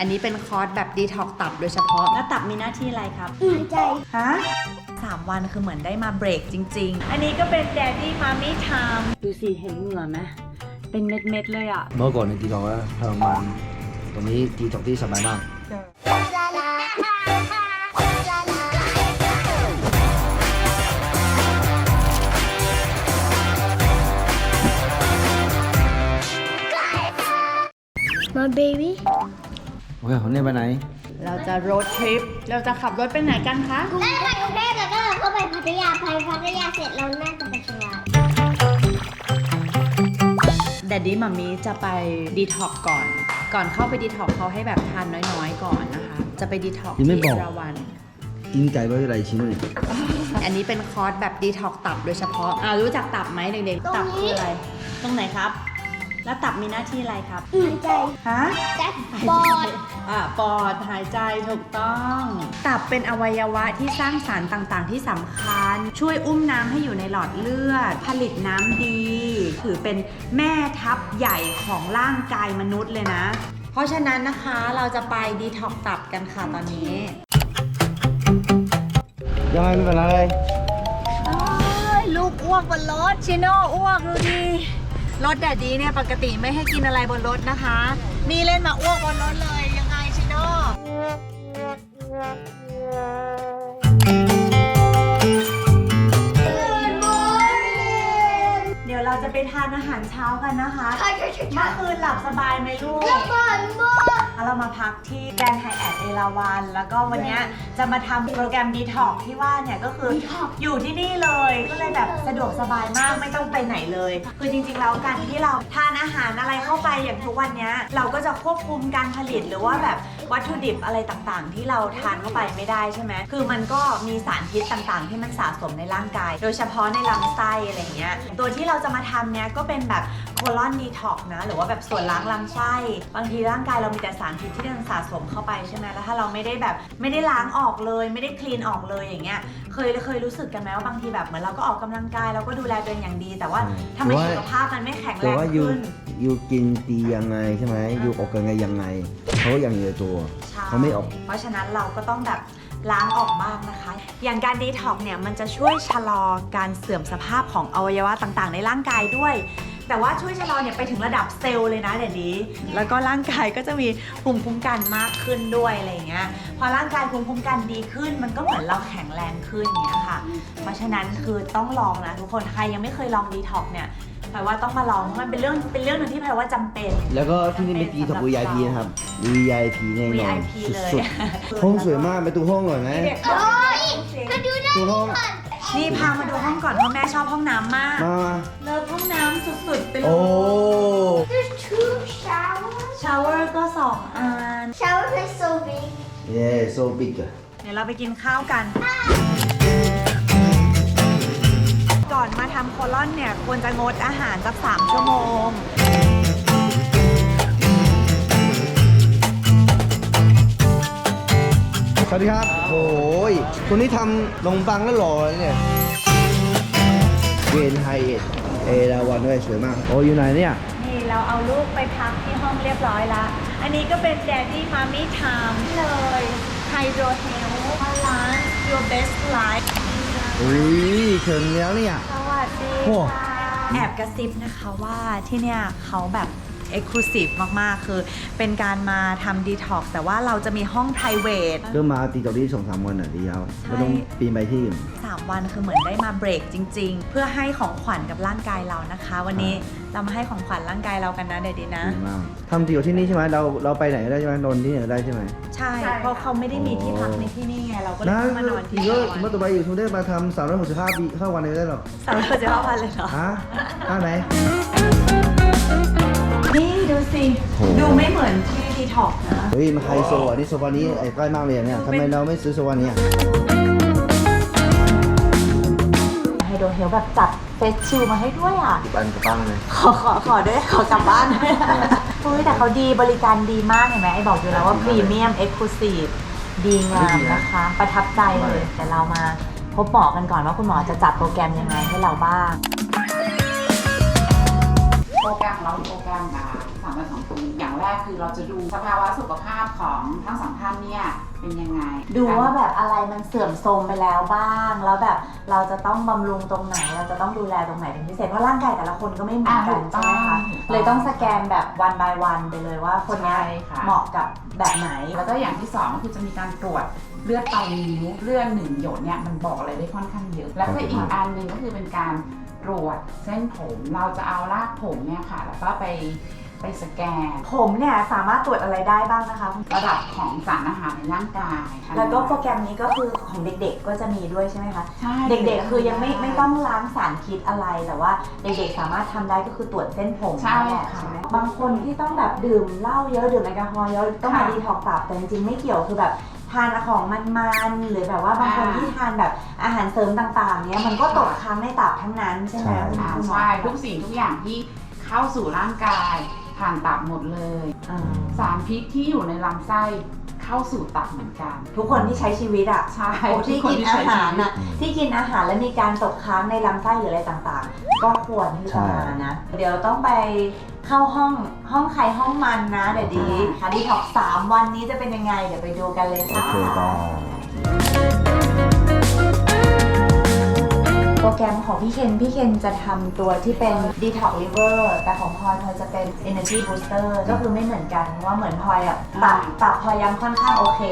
อันนี้เป็นคอร์สแบบดีท็อกตับโดยเฉพาะ แล้วตับมีหน้าที่อะไรครับ หายใจ ฮะสามวันคือเหมือนได้มาเบรกจริง ๆ อันนี้ก็เป็นแดดดี้มามี่ไทม์ดูสิเห็นเหงื่อไหมเป็นเม็ดๆเลยอะ เมื่อก่อนในตีทองก็ทรมานตอนนี้ตีทองที่สบายมากมา เบบี้โอเคคนนี้ไปไหน เราจะโรดทริป เราจะขับรถไปไหนกันคะ ได้ไปกรุงเทพแล้วก็เราก็ไปพัทยาไปพัทยาเสร็จเราน่าจะไปเชียงรายแดดดี้มัมมี่จะไปดีท็อกก่อน ก่อนเข้าไปดีท็อกเขาให้แบบทานน้อยๆ ก่อนนะคะ จะไปดีท็อกยังไม่ที่บอกเอราวัน กินไก่ไปเท่าไหร่ชิ้นเนี่ยอันนี้เป็นคอร์สแบบดีท็อกตับโดยเฉพาะอ่ารู้จักตับไหมเด็กๆ ตับคืออะไร ตรงไหนครับ แล้วตับมีหน้าที่อะไรครับหายใจฮะแจ็คบอดอ่าปอดหายใจถูกต้อง ตับเป็นอวัยวะที่สร้างสารต่างๆ ที่สำคัญ ช่วยอุ้มน้ำให้อยู่ในหลอดเลือด ผลิตน้ำดีถือเป็นแม่ทัพใหญ่ของร่างกายมนุษย์เลยนะ เพราะฉะนั้นนะคะเราจะไปดีท็อกตับกันค่ะตอนนี้ยังไงไม่เป็นไรลูกอ้วกบนรถชิโน่อ้วกดูดิ รถแดดดีเนี่ยปกติไม่ให้กินอะไรบนรถนะคะ นี่เล่นมาอ้วกบนรถเลยยังไงชิโน่ จะไปทานอาหารเช้ากันนะคะใช่ใช่ใช่เมื่อคืนหลับสบายไหมลูก แล้วก่อนบอกเรามาพักที่แกรนด์ไฮแอทเอราวันแล้วก็วันเนี้ยจะมาทำโปรแกรมดีท็อกที่ว่าเนี่ยก็คืออยู่ที่นี่เลยก็เลยแบบสะดวกสบายมากไม่ต้องไปไหนเลย คือจริงๆแล้วการที่เราทานอาหารอะไรเข้าไปอย่างทุกวันเนี้ยเราก็จะควบคุมการผลิตหรือว่าแบบวัตถุดิบอะไรต่างๆ ที่เราทานเข้าไปไม่ได้ใช่ไหมคือมันก็มีสารพิษต่างๆ ที่มันสะสมในร่างกาย โดยเฉพาะในลำไส้อะไรเงี้ยตัวที่เราจะมาทำเนี้ยก็เป็นแบบ ลอนดีท็อกนะ หรือว่าแบบส่วนล้างลำไส้ บางทีร่างกายเรามีแต่สารพิษที่มันสะสมเข้าไปใช่ไหมแล้วถ้าเราไม่ได้แบบไม่ได้ล้างออกเลย ไม่ได้คลีนออกเลยอย่างเงี้ย เคยเคยรู้สึกกันไหมว่าบางทีแบบเหมือนเราก็ออกกำลังกายเราก็ดูแลตัวเองอย่างดี แต่ว่าทำไมสุขภาพมันไม่แข็งแต่แรงว่ายูขึ้นยูกินตียังไงใช่ไหมยูออกยังไงยังไงเขายังอยู่ในตัว ใช่เขาไม่ออก เพราะฉะนั้นเราก็ต้องแบบล้างออกบ้างนะคะ อย่างการดีท็อกเนี่ยมันจะช่วยชะลอการเสื่อมสภาพของอวัยวะต่างๆ ในร่างกายด้วย แต่ว่าช่วยชะลอเนี่ยไปถึงระดับเซลล์เลยนะเดี๋ยวนี้ แล้วก็ร่างกายก็จะมีภูมิคุ้มกันมากขึ้นด้วยอะไรอย่างเงี้ย พอร่างกายภูมิคุ้มกันดีขึ้น มันก็เหมือนเราแข็งแรงขึ้นอย่างเงี้ยค่ะ เพราะฉะนั้นคือต้องลองนะทุกคน ใครยังไม่เคยลองดีท็อกเนี่ยแปลว่าต้องมาลองเพราะมันเป็นเรื่องเป็นเรื่องหนึงที่แปลว่าจำเป็น แล้วก็ที่นี่เป็นตีทอง VIP นะครับ VIP แน่นอน VIP เลย สุดๆห้องสวยมากไปดูห้องหน่อยไหมโอ้ยก็ดูได้ดูห้องนี่ พามาดูห้องก่อนเพราะแม่ชอบห้องน้ำมาก มา เลิฟห้องน้ำสุดๆไปเลโอ้ ย There's two showers ชาวเวอร์ก็สองอัน shower is so big เย้โซบิกอะเดี๋ยวเราไปกินข้าวกัน ก่อนมาทำโคลอนเนี่ย ควรจะงดอาหารสักสามชั่วโมง วัสดีครับโอ้ยคนนี้ทำนมปังแล้วหล่อเลยเนี่ยเกรนไฮเอ็ดเอราวันด้วยสวยมาก โอ้อยู่ไหนเนี่ย นี่เราเอาลูกไปพักที่ห้องเรียบร้อยละ อันนี้ก็เป็นแดดดี้มามี่ไทม์เลยไฮโดรเฮลบาลานซ์ your best life อุ้ยถึงแล้วเนี่ย สวัสดีโอ้ค่ะ แอบกระซิบนะคะว่าที่เนี่ยเขาแบบ Exclusive มาก ๆ คือเป็นการมาทำดีท็อกแต่ว่าเราจะมีห้อง private ก็มาตีตอกที่สองสามวันอะดีแล้วใช่ไม่ต้องปีนไปที่อื่น3 วันคือเหมือนได้มาเบรกจริง ๆ เพื่อให้ของขวัญกับร่างกายเรานะคะ วันนี้เรามาให้ของขวัญร่างกายเรากันนะเดี๋ยวดีนะดีมากทำตีตอกที่นี่ใช่ไหมเราเราไปไหนก็ได้ใช่ไหมนอนที่ไหนก็ได้ใช่ไหมใช่ เพราะเขาไม่ได้มีที่พักในที่นี่ไงเราก็เลยนะต้องมานอนที่อีกนี่ก็สมมติต่อไปอยู่ทุนได้มาทำสามร้อยหกสิบห้าปีเข้าวันเลยได้หรอสามเราจะเข้าพันเลยเหรอฮะได้ไหม นี่ดูสิ โห ดูไม่เหมือนที่ดีท็อกนะ เฮ้ยมันไฮโซอันนี้โซฟานี้ไอ้ใกล้มากเลยอะเนี่ยทำไมเราไม่ซื้อโซฟานี้อะไฮโดรเฮลแบบจัดเฟสชิลมาให้ด้วยอะ ปันกระปังเลย ขอขอขอด้วย ขอกลับบ้านเฮ้ยแต่เขาดีบริการดีมากเห็นไหมไอ้บอกอยู่แล้วว่าพรีเมียมเอ็กซ์คลูซีฟดีงามนะคะ ประทับใจเลย แต่เรามาพบหมอกันก่อนว่าคุณหมอจะจัดโปรแกรมยังไงให้เราบ้าง โปรแกรมเราโปรแกรมมาสามำกันสองคนอย่างแรกคือเราจะดูสภาวะสุขภาพของทั้งสองท่านเนี่ยเป็นยังไงดูว่าแบบอะไรมันเสื่อมโทรมไปแล้วบ้าง แล้วแบบเราจะต้องบำรุงตรงไหน เราจะต้องดูแลตรงไหนเป็นพิเศษ เพราะร่างกายแต่ละคนก็ไม่เหมือนกันอ่าใช่ไหมคะถูกต้องเลยต้องสแกนแบบวัน by วันไปเลยว่าคนเนี้ยใช่ค่ะเหมาะกับแบบไหน แล้วก็อย่างที่สองก็คือจะมีการตรวจเลือดปลายนิ้วเลือดหนึ่งหยดเนี่ยมันบอกอะไรได้ค่อนข้างเยอะ แล้วก็อีกอันหนึ่งก็คือเป็นการ ตรวจเส้นผม เราจะเอารากผมเนี่ยค่ะ แล้วก็ไปไปสแกน ผมเนี่ยสามารถตรวจอะไรได้บ้างนะคะระดับของสารอาหารในร่างกายแล้วก็โปรแกรมนี้ก็คือของเด็กๆก็จะมีด้วยใช่ไหมคะ ใช่เด็กๆ คือยังไม่ไม่ต้องล้างสารพิษอะไรแต่ว่าเด็กๆสามารถทำได้ก็คือตรวจเส้นผมใช่นั่นแหละค่ะใช่ไหมบางคนที่ต้องแบบดื่มเหล้าเยอะดื่มแอลกอฮอล์เยอะต้องมาค่ะดีท็อกซ์ตับแต่จริงๆไม่เกี่ยวคือแบบ ทานของมันๆหรือแบบว่าบางคนอ่าที่ทานแบบอาหารเสริมต่างๆเนี้ยมันก็ตกค้างในตับทั้งนั้นใช่ไหมใช่คุณอ่าคุณหมอใช่ทุกสิ่งทุกอย่างที่เข้าสู่ร่างกายผ่านตับหมดเลยอ่าสารพิษที่อยู่ในลำไส้เข้าสู่ตับเหมือนกัน ทุกคนที่ใช้ชีวิตอะใช่โอ้ที่ทุกินที่อาใช้หารชีวิตน่ะที่กินอาหารแล้วมีการตกค้างในลำไส้หรืออะไรต่างๆ ก็ควรที่จะมานะ เดี๋ยวต้องไป เข้าห้องห้องใครห้องมันนะเดี๋ยวดีค่ะดีท็อกสามวันนี้จะเป็นยังไง เดี๋ยวไปดูกันเลยโอค่ะ เคได้โปรแกรมของพี่เคนพี่เคนจะทำตัวที่เป็น Detox Liver แต่ของพลอยพลอยจะเป็น Energy Booster ก็คือไม่เหมือนกันเพราะว่าเหมือนพลอยอะตับตับพลอยยังค่อนข้างโอเค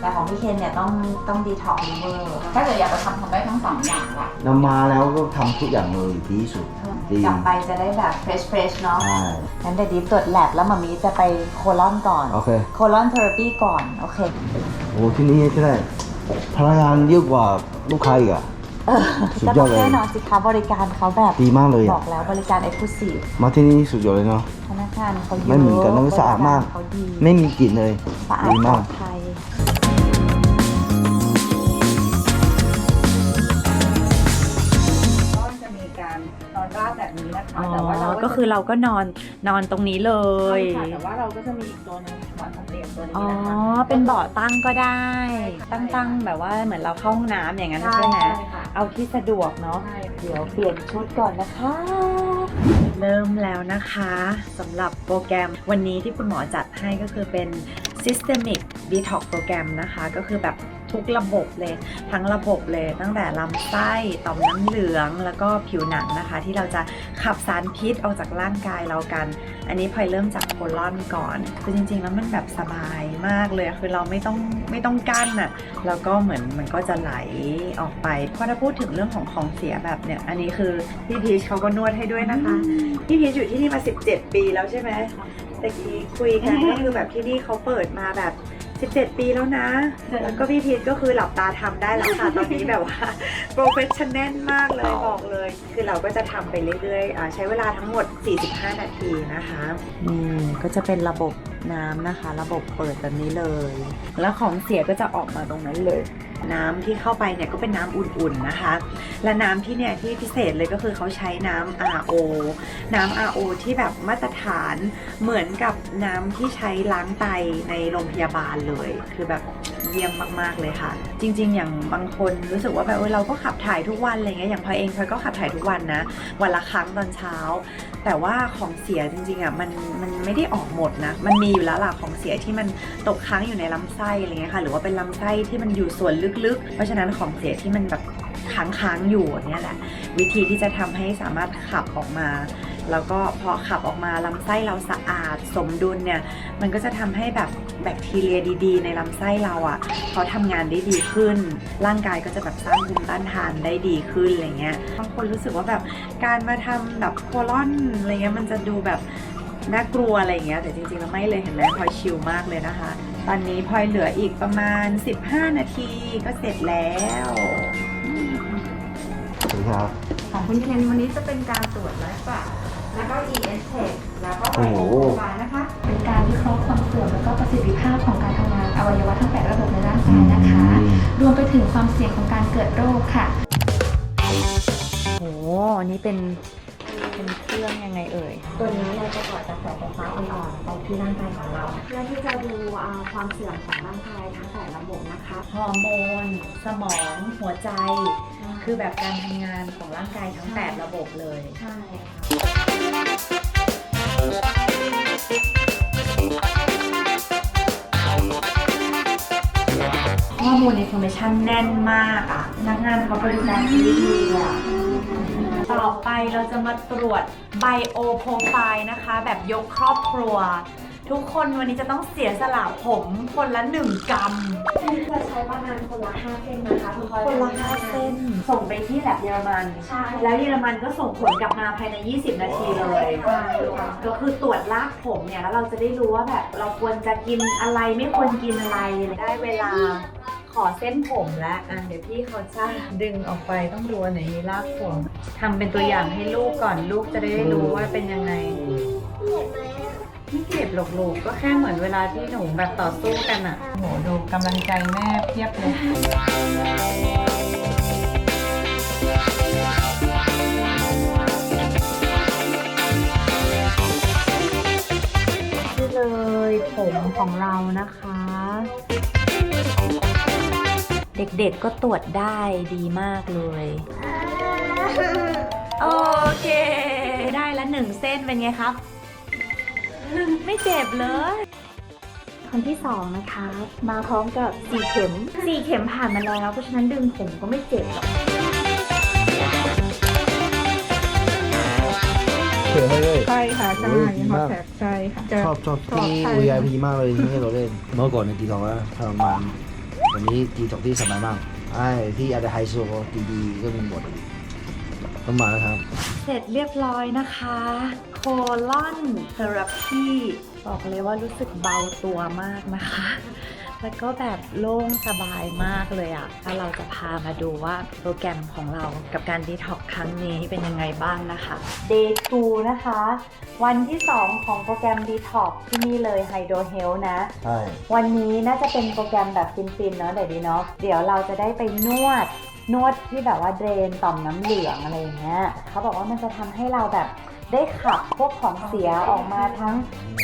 แต่ของพี่เคนเนี่ยต้องต้อง Detox Liver ถ้าเกิดอยากจะทำทำได้ทั้งสองอย่างแหละนำมาแล้วก็ทำทุกอย่างเลยดีที่สุด จริงกลับไปจะได้แบบ fresh fresh เนาะใช่ งั้นเดี๋ยวดิฟตรวจแลบแล้วมามีจะไปโคลอนก่อนโอเค โคลอนเทอราปีก่อน โอเค โอ้ที่นี่ที่ได้พนักงานเยอะกว่าลูกค้าอีกอะเออสุดก็ยต้ออดงเลยแน่นอนสิคะบริการเขาแบบดีมากเลยบอะอกแล้วบริการ exclusive มาที่นี่สุดยอดเลยเนาะพนักงานเขาเยอะไม่เหมือนกันแล้วก็สะอาดมาก บริเขาดีไม่มีกลิ่นเลยสะอาดดีปลมาอกดภัย คะอ๋อแต่ว่าเราก็คือเราก็นอนนอนตรงนี้เลยค่ะแต่ว่าเราก็จะมีอีกตัวหนึงหมอนสำเร็จตัวนี้อ๋อนะคะเป็นเบาะตั้งก็ได้ตั้งตั้งๆแบบว่าเหมือนเราเข้าห้องน้ำอย่างนั้นใช่ไหมค่ะเอาที่สะดวกเนาะ ใช่ค่ะเดี๋ยวเปลี่ยนชุดก่อนนะคะ เริ่มแล้วนะคะสำหรับโปรแกรมวันนี้ที่คุณหมอจัดให้ก็คือเป็น Systemic Detox โปรแกรมนะคะ ก็คือแบบ ทุกระบบเลย ทั้งระบบเลย ตั้งแต่ลำไส้ต่อมน้ำเหลือง แล้วก็ผิวหนังนะคะ ที่เราจะขับสารพิษออกจากร่างกายเรากัน อันนี้พลอยเริ่มจากโคลอนก่อน คือจริงๆ แล้วมันแบบสบายมากเลย คือเราไม่ต้องไม่ต้องกั้นอะแล้วก็เหมือนมันก็จะไหลออกไปพอถ้าพูดถึงเรื่องของของเสียแบบเนี้ย อันนี้คือพี่พีชเขาก็นวดให้ด้วยนะคะ พี่พีชอยู่ที่นี่มา 17 ปีแล้วใช่ไหมตะกี้คุยกันก็คือแบบที่นี่เขาเปิดมาแบบ 17 ปีแล้วนะ แล้วก็พี่พีชก็คือหลับตาทำได้แล้วค่ะ ตอนนี้แบบว่าโปรเฟชชั่นแนลมากเลยบอกเลย คือเราก็จะทำไปเรื่อยๆอ่าใช้เวลาทั้งหมด 45 นาทีนะคะ นี่ก็จะเป็นระบบ น้ำนะคะ ระบบเปิดแบบนี้เลย แล้วของเสียก็จะออกมาตรงนั้นเลย น้ำที่เข้าไปเนี่ยก็เป็นน้ำอุ่นๆนะคะ และน้ำที่เนี่ยที่พิเศษเลยก็คือเขาใช้น้ำ RO น้ำ RO ที่แบบมาตรฐานเหมือนกับน้ำที่ใช้ล้างไตในโรงพยาบาลเลย คือแบบเยี่ยมมากๆเลยค่ะ จริง ๆ อย่างบางคนรู้สึกว่าแบบเออเราก็ขับถ่ายทุกวันอะไรเงี้ยอย่างพลอยเองพลอยก็ขับถ่ายทุกวันนะ วันละครั้งตอนเช้า แต่ว่าของเสียจริงๆอะมันมันไม่ได้ออกหมดนะ มันมีอยู่แล้วล่ะของเสียที่มันตกค้างอยู่ในลำไส้อะไรเงี้ยค่ะ หรือว่าเป็นลำไส้ที่มันอยู่ส่วนลึกๆ เพราะฉะนั้นของเสียที่มันแบบค้างๆอยู่เนี่ยแหละ วิธีที่จะทำให้สามารถขับออกมา แล้วก็พอขับออกมาลำไส้เราสะอาดสมดุลเนี่ย มันก็จะทำให้แบบแบคทีเรียดีๆ ในลำไส้เราอะ่ะเขาทำงานได้ดีขึ้น ร่างกายก็จะแบบสร้างภูมิต้านทานได้ดีขึ้นอะไรเงี้ยบางคนรู้สึกว่าแบบการมาทำแบบโคลอนอะไรเงี้ยมันจะดูแบบน่ากลัวอะไรเงี้ยแต่จริงๆแล้วไม่เลยเห็นไหมพลอยชิลมากเลยนะคะ ตอนนี้พลอยเหลืออีกประมาณ 15 นาทีก็เสร็จแล้วสวัสดีครับ ของคุณเคนวันนี้จะเป็นการตรวจไลฟ์บัต แล้วก็ ES Tech แล้วก็โอ้โห บานะคะ เป็นการวิเคราะห์ความเสื่อมและก็ประสิทธิภาพของการทำงานอวัยวะทั้ง 8 ระบบในร่างกายนะคะ รวมไปถึงความเสี่ยงของการเกิดโรคค่ะ โอ้โหอันนี้เป็นเป็นเครื่องยังไงเอ่ย ตัวนี้เราจะต่อกระแสไฟฟ้าอ่อนๆไปที่ร่างกายของเรา เพื่อที่จะดูอ่าความเสื่อมของร่างกายทั้งแต่ระบบนะคะ ฮอร์โมน สมอง หัวใจ คือแบบการทำงานของร่างกายทั้ง8ระบบเลย ใช่ค่ะข้อมูล information แน่นมากอะพนักงานเขาบริการดีดีอะต่อไปเราจะมาตรวจ bio profile นะคะ แบบยกครอบครัว ทุกคนวันนี้จะต้องเสียสละผมคนละหนึ่งกรัมจะใช้ประมาณคนละ5เส้นนะคะคุณพลอยคนละห้าเส้น ส่งไปที่แลบเยอรมัน ใช่ แล้วเยอรมันก็ส่งผลกลับมาภายใน 20 นาทีเลยก็คือตรวจรากผมเนี่ยแล้วเราจะได้รู้ว่าแบบเราควรจะกินอะไรไม่ควรกินอะไรได้เวลาขอเส้นผมแล้วอะเดี๋ยวพี่เขาจะดึงออกไปต้องดูอันไหนมีรากผมทำเป็นตัวอย่างให้ลูกก่อนลูกจะได้รู้ว่าเป็นยังไง ไม่เจ็บหรอกลูกก็แค่เหมือนเวลาที่หนูแบบต่อสู้กันอะโหดูกำลังใจแม่เพียบเลยนี่เลยผมของเรานะคะ เด็กๆก็ตรวจได้ดีมากเลย โอเค ได้ละหนึ่งเส้นเป็นไงครับ ไม่เจ็บเลย คนที่สองนะคะ มาพร้อมกับสี่เข็มสี่เข็มผ่านมาแล้วเพราะฉะนั้นดึงผมก็ไม่เจ็บหรอกเสือให้เลยใช่ค่ะใช่โอ้ยดีฮอมาตกแท็กใช่ค่ะจะชอบชอบชอบที่ ใช่ VIP มากเลยที่ให้เราเล่น เมื่อก่อนในตีทองก็ทรมานวันนี้ตีทองที่สบายมากไอ้ที่อาจจะไฮโซดีๆก็มีหมดต้อ งมาแล้วครับ เสร็จเรียบร้อยนะคะ โคลอนเทอราพีบอกเลยว่ารู้สึกเบาตัวมากนะคะ แล้วก็แบบโล่งสบายมากเลยอะ่ะถ้าเราจะพามาดูว่าโปรแกรมของเรากับการดีท็อกครั้งนี้เป็นยังไงบ้างนะคะ Day 2 นะคะ วันที่ 2 ของโปรแกรมดีท็อกที่นี่เลย Hydro Health นะ ใช่ วันนี้น่าจะเป็นโปรแกรมแบบฟินๆเนาะเดี๋ยวดีเนาะเดี๋ยวเราจะได้ไปนวด นวดที่แบบว่าเดรนต่อมน้ำเหลืองอะไรอย่างเงี้ยเขาบอกว่ามันจะทำให้เราแบบได้ขับพวกของเสียออกมาทั้ง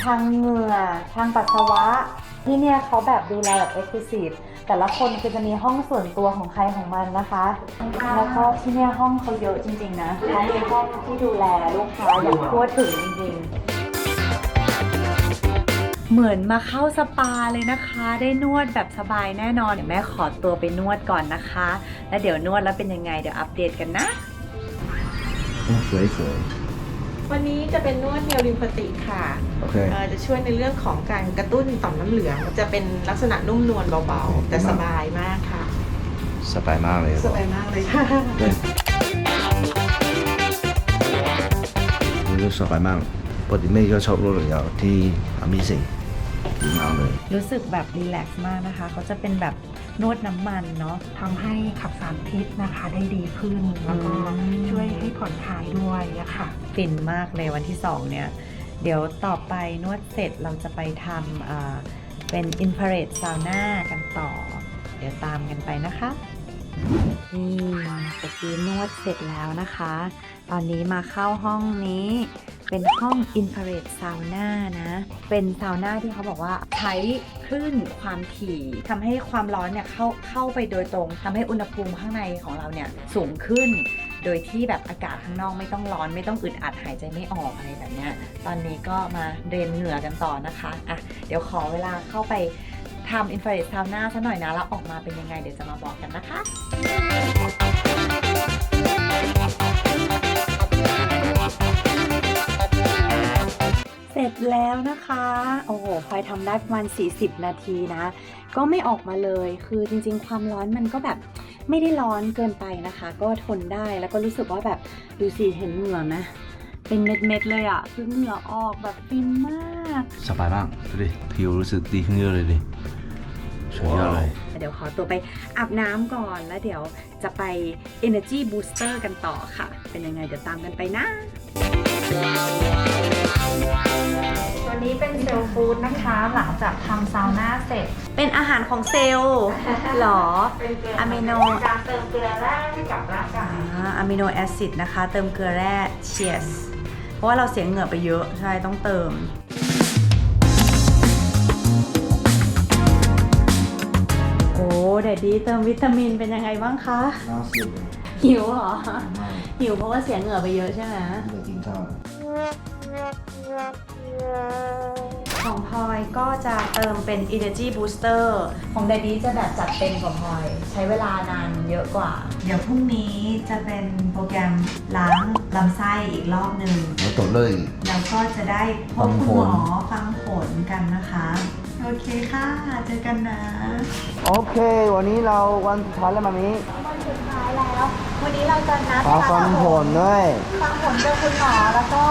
ทางเหงื่อทางปัสสาวะ ที่เนี่ยเขาแบบดูแลแบบเอ็กซ์คลูซีฟแต่ละคนคือจะมีห้องส่วนตัวของใครของมันนะคะ แล้วก็ที่เนี่ยห้องเขาเยอะจริง ๆ นะเขามีห้องที่ดูแลลูกค้าอย่างทั่วถึงจริงๆ เหมือนมาเข้าสปาเลยนะคะ ได้นวดแบบสบายแน่นอน เดี๋ยวแม่ขอตัวไปนวดก่อนนะคะ แล้วเดี๋ยวนวดแล้วเป็นยังไงเดี๋ยวอัปเดตกันนะ สวยสวยวันนี้จะเป็นนวดเนวลิมฟติกค่ะโอเคเอ่อจะช่วยในเรื่องของการกระตุ้นต่อมน้ำเหลือง จะเป็นลักษณะนุ่มนวลเบาๆ แต่สบายมากค่ะ สบายมากเลย สบายมากเลยค่ะรู้สบายมากปกติไม่ก็ชอบรถเลยาวที่ Amazing ดีมากเลย รู้สึกแบบรีแลกซ์มากนะคะ เขาจะเป็นแบบนวดน้ำมันเนาะทำให้ขับสารพิษนะคะได้ดีขึ้น แล้วก็อืม ช่วยให้ผ่อนคลายด้วยอะค่ะ ฟินมากเลยวันที่ 2 เนี่ย เดี๋ยวต่อไปนวดเสร็จเราจะไปทำอ่าเป็นอินฟราเรดซาวน่ากันต่อ เดี๋ยวตามกันไปนะคะ นี่ตะกี้นวดเสร็จแล้วนะคะ ตอนนี้มาเข้าห้องนี้ เป็นห้องอินฟราเรดซาวน่านะ เป็นซาวน่าที่เขาบอกว่าใช้คลื่นความถี่ทำให้ความร้อนเนี่ยเข้าเข้าไปโดยตรงทำให้อุณหภูมิข้างในของเราเนี่ยสูงขึ้น โดยที่แบบอากาศข้างนอกไม่ต้องร้อนไม่ต้องอึดอัดหายใจไม่ออกอะไรแบบเนี้ยตอนนี้ก็มาเดรนเหงื่อกันต่อนะคะอะเดี๋ยวขอเวลาเข้าไปทำอินฟราเรดซาวน่าซะหน่อยนะแล้วออกมาเป็นยังไงเดี๋ยวจะมาบอกกันนะคะ เสร็จแล้วนะคะ โอ้โหพลอยทำได้ประมาณ 40 นาทีนะ ก็ไม่ออกมาเลย คือจริงๆ ความร้อนมันก็แบบไม่ได้ร้อนเกินไปนะคะ ก็ทนได้แล้วก็รู้สึกว่าแบบดูสิเห็นเหงื่อไหมเป็นเม็ดๆเลยอะ่ะ คือเหงื่อออกแบบฟินมากสบายมากดูดิผิวรู้สึกดีขึ้นเยอะเลยดิสุดยอดเลยเดี๋ยวขอตัวไปอาบน้ำก่อนแล้วเดี๋ยวจะไป Energy Booster กันต่อค่ะ เป็นยังไงเดี๋ยวตามกันไปนะ ตัวนี้เป็นเซลล์ฟู้ดนะคะ หลังจากทำซาวน่าเสร็จ เป็นอาหารของเซลล์หรออะมิโน การเติมเกลือแร่ให้กับร่างกายอะมิโนแอซิดนะคะ เติมเกลือแร่เชียสเพราะว่าเราเสียเหงื่อไปเยอะใช่ต้องเติม โอ้เดดดีเติมวิตามินเป็นยังไงบ้างคะ น่าสุดเลยหิวเหรอหิวเพราะว่าเสียเหงื่อไปเยอะใช่ไหมเดี๋ยวกินข้าว ของพลอยก็จะเติมเป็น Energy Booster ของ d ด d ดี้จะแบบจัดเต็มกว่าพลอย ใช้เวลานานเยอะกว่า เดี๋ยวพรุ่งนี้จะเป็นโปรแกรมล้างลำไส้อีกรอบหนึ่งแล้วตดเลย แล้วก็จะได้พบคุณหมอฟังผลกันนะคะ โอเคค่ะ เจอกันนะ โอเค วันนี้เราวันสุดท้ายแล้วมามีวันสุดท้ายแล้ว วันนี้เราจะนัดขอฟังผลด้วยฟังผลเจอคุณหมอแล้วก็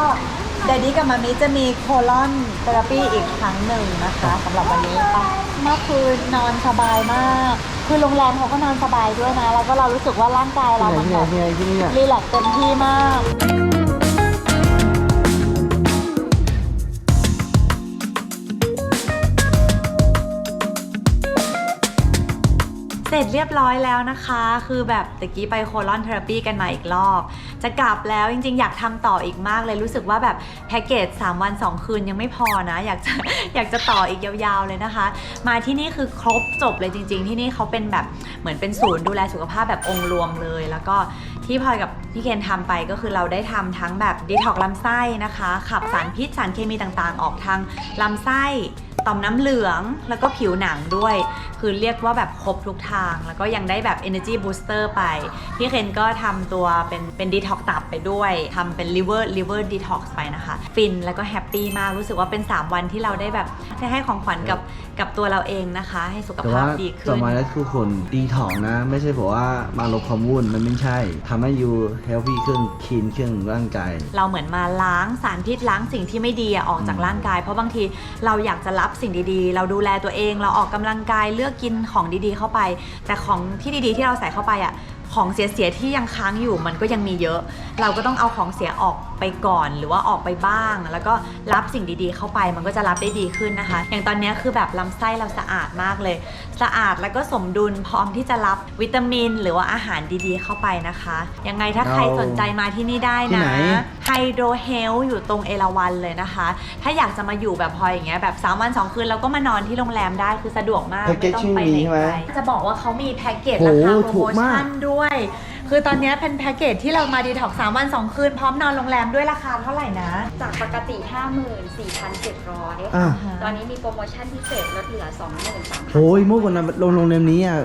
เดดดี้กับมามิจะมีโคลอนเทอราปีอีกครั้งหนึ่งนะคะสำหรับวันนี้ค่ะเมื่อคืนนอนสบายมาก คือโรงแรมเขาก็นอนสบายด้วยนะ แล้วก็เรารู้สึกว่าร่างกายเราที่มันไหนแบบที่ไหนที่ไหนที่นี่เนี่ย รีแลกซ์เต็มที่มาก เสร็จเรียบร้อยแล้วนะคะ คือแบบตะกี้ไปโคลอนเทอราปีกันมาอีกรอบ จะกลับแล้วจริงๆ อยากทำต่ออีกมากเลยรู้สึกว่าแบบแพ็กเกจ 3 วัน 2 คืนยังไม่พอนะ อยากจะอยากจะต่ออีกยาวๆเลยนะคะ มาที่นี่คือครบจบเลยจริง ๆ ที่นี่เขาเป็นแบบเหมือนเป็นศูนย์ดูแลสุขภาพแบบองค์รวมเลย แล้วก็ที่พลอยกับพี่เคนทำไปก็คือเราได้ทำทั้งแบบดีท็อกลำไส้นะคะ ขับสารพิษสารเคมีต่างๆ ออกทางลำไส้ ต่อมน้ำเหลืองแล้วก็ผิวหนังด้วย คือเรียกว่าแบบครบทุกทาง แล้วก็ยังได้แบบ energy booster ไป พี่เคนก็ทำตัวเป็นเป็น detox ตับไปด้วยทำเป็น liver liver detox ไปนะคะ ฟินแล้วก็แฮปปี้มากรู้สึกว่าเป็น 3 วันที่เราได้แบบได้ให้ของขวัญกับกับตัวเราเองนะคะ ให้สุขแต่ภาพว่าดีขึ้ต่อน มาแล้วคือคนดีถ่องนะ ไม่ใช่บอกว่ามาลดความวุ่นมันไม่ใช่ทำให้ยูเฮลฟี่ขึ้นคีนขึ้นร่างกาย เราเหมือนมาล้างสารพิษล้างสิ่งที่ไม่ดีอะออกจากร่างกาย เพราะบางทีเราอยากจะรับสิ่งดีๆ เราดูแลตัวเอง เราออกกำลังกายเลือกกินของดีๆ เข้าไป แต่ของที่ดีๆ ที่เราใส่เข้าไปอะ ของเสียๆที่ยังค้างอยู่มันก็ยังมีเยอะ เราก็ต้องเอาของเสียออกไปก่อนหรือว่าออกไปบ้าง แล้วก็รับสิ่งดีๆ เข้าไปมันก็จะรับได้ดีขึ้นนะคะ อย่างตอนเนี้ยคือแบบลำไส้เราสะอาดมากเลย สะอาดแล้วก็สมดุลพร้อมที่จะรับวิตามิน หรือว่าอาหารดีๆ เข้าไปนะคะ ยังไงถ้าใครสนใจมาที่นี่ได้ที่นะไหนไฮโดรเฮลอยู่ตรงเอราวันเลยนะคะ ถ้าอยากจะมาอยู่แบบพลอยอย่างเงี้ยแบบ3วัน2คืนแล้วก็มานอนที่โรงแรมได้คือสะดวกมากแพ็กเกจไม่ต้องไปไหนชื่อนี้ใช่ไหมไกลจะบอกว่าเขามีแพ็กเกจโหราคาโปรถูโมกมากชั่นด้วย คือตอนเนี้ยเป็นแพ็กเกจที่เรามาดีท็อก3วัน 2 คืน พร้อมนอนโรงแรมด้วยราคาเท่าไหร่นะ จากปกติ 54,700 อะ ตอนนี้มีโปรโมชั่นพิเศษลดเหลือ 23,000โอ้ยเมื่อก่อนนะโรงโรงแรมนี้อะ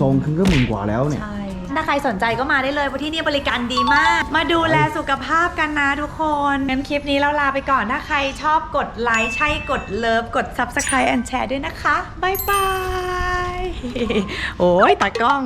สองคืนก็หมื่นกว่าแล้วเนี่ย ใช่ ถ้าใครสนใจก็มาได้เลยเพราะที่นี่บริการดีมาก มาดูแลสุขภาพกันนะทุกคนงั้นคลิปนี้เราลาไปก่อน ถ้าใครชอบกดไลค์ใช่กดเลิฟกด Subscribe and Share ด้วยนะคะ บ๊ายบาย โอ้ยตากล้อง